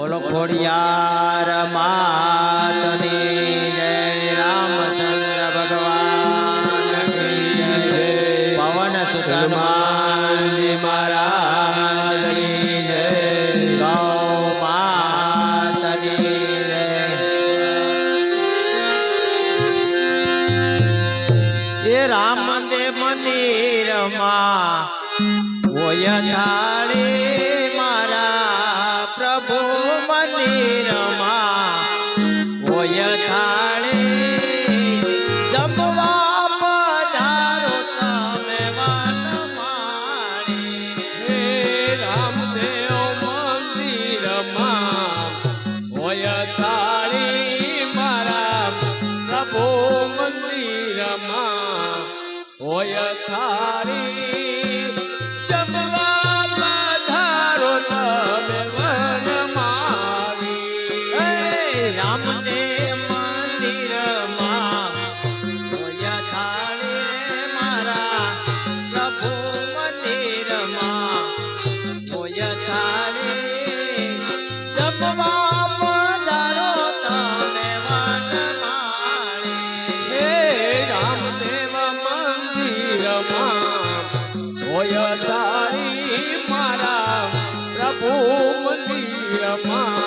બોલો ખોડિયાર માતની मा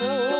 Oh.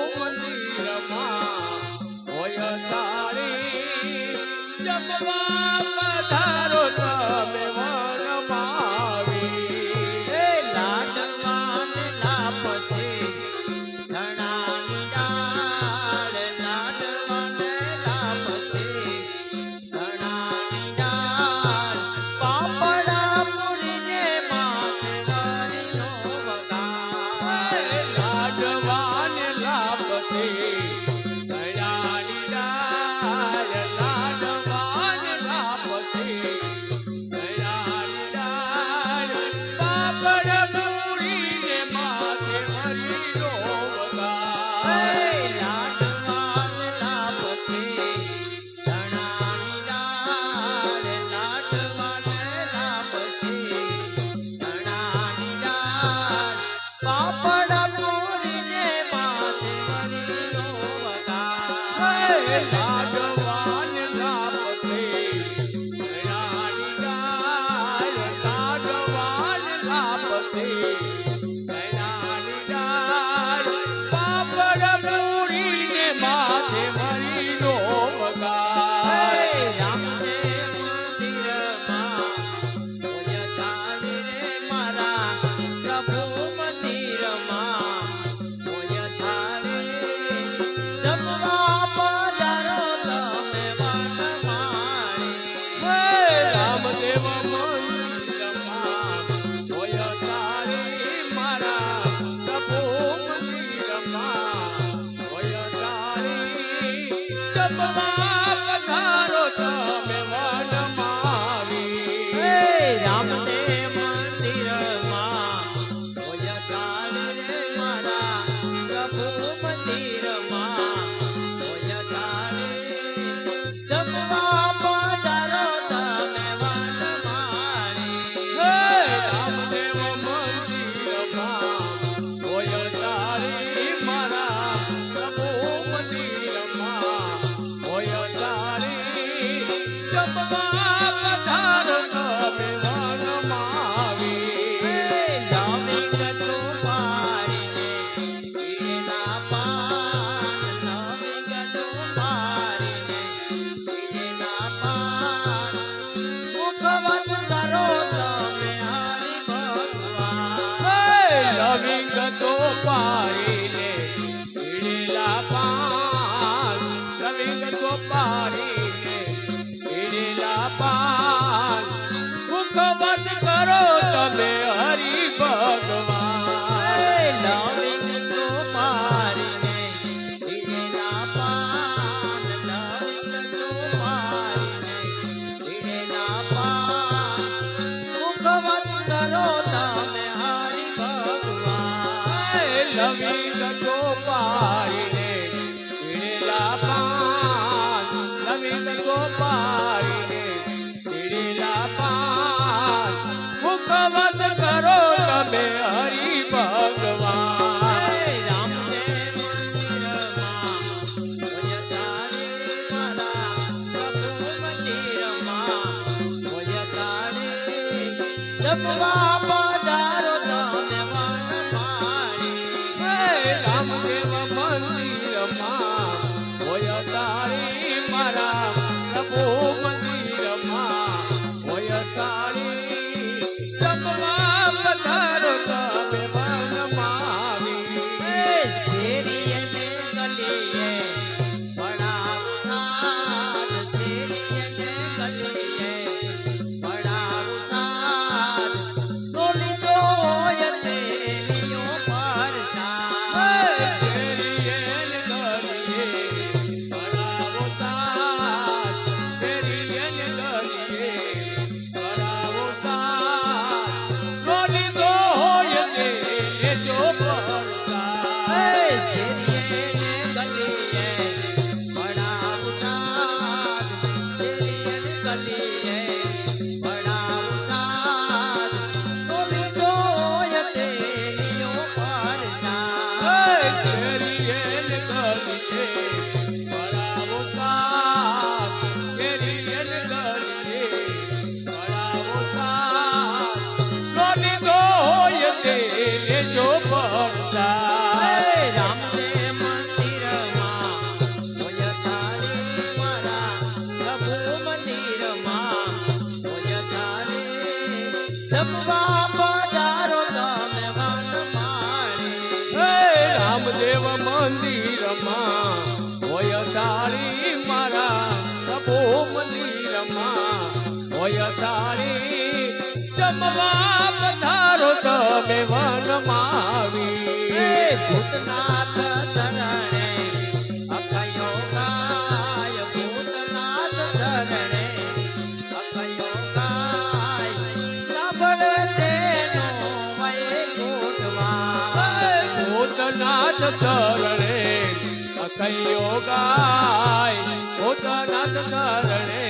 ગાય ભૂતનાથ શરણે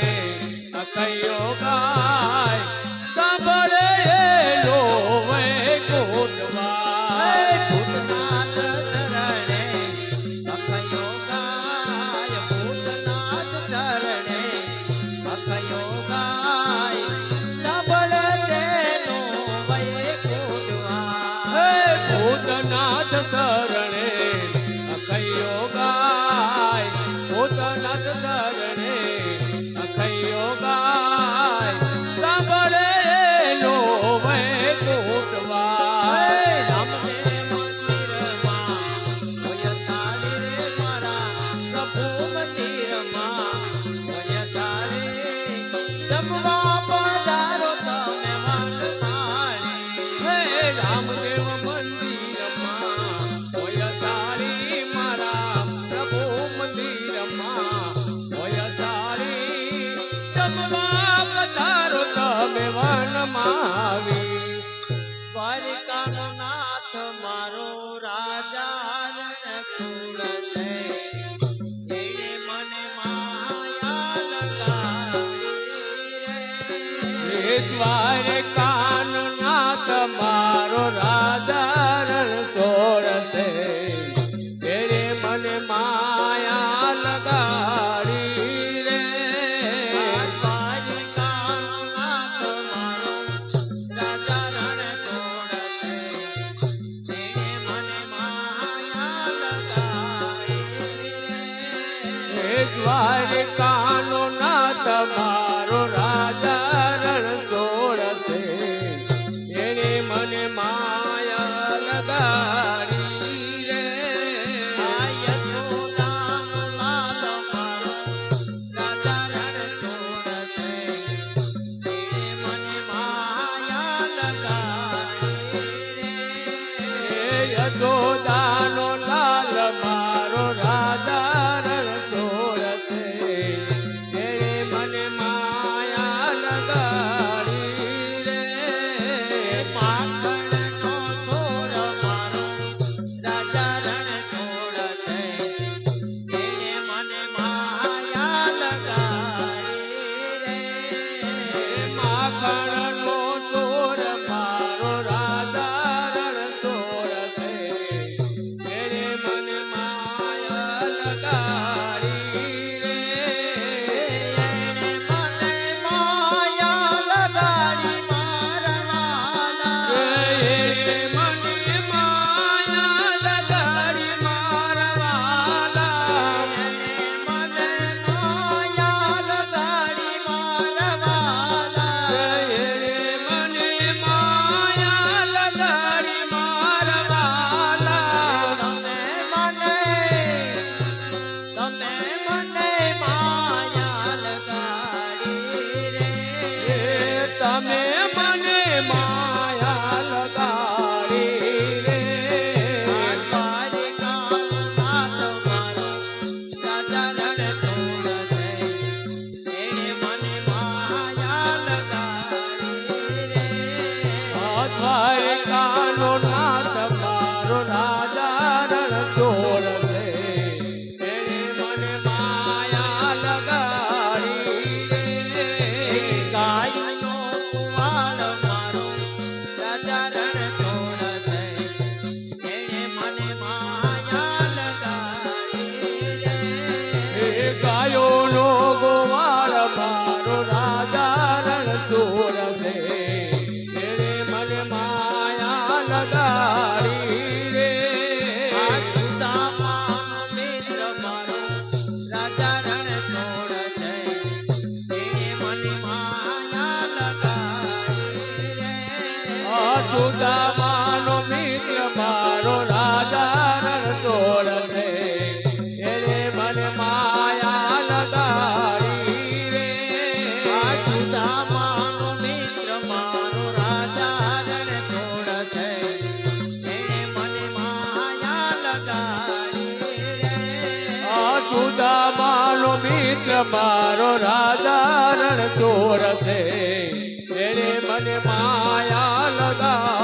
અકૈયો ગાય. જુદા માનો મિત્ર મારો રાધા રણ ચોર છે. એને મને માયા લગા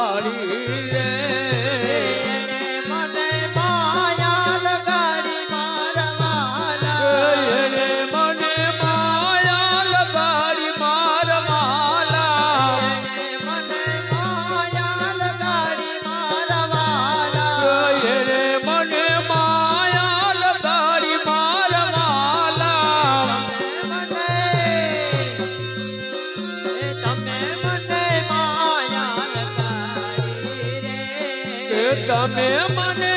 તમે મને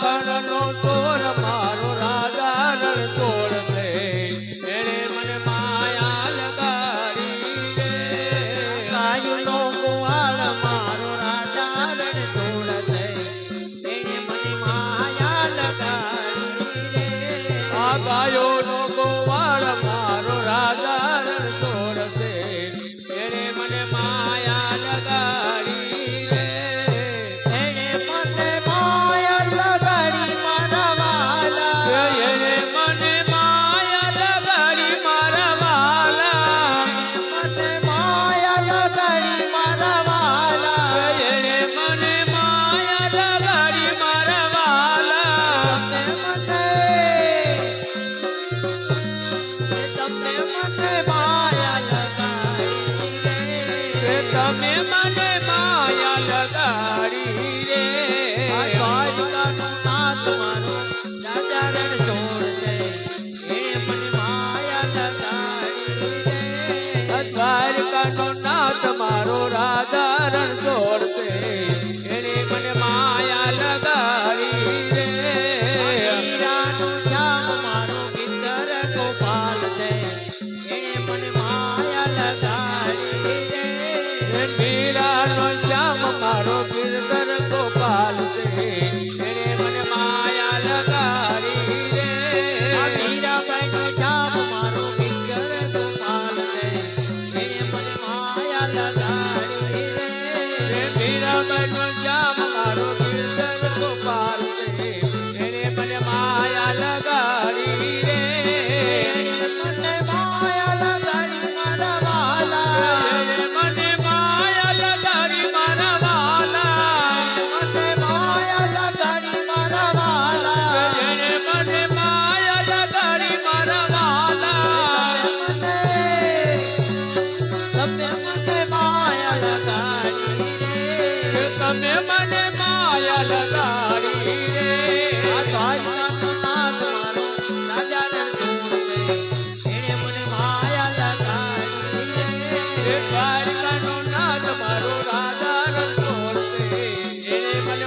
Bye. I don't know what to corte.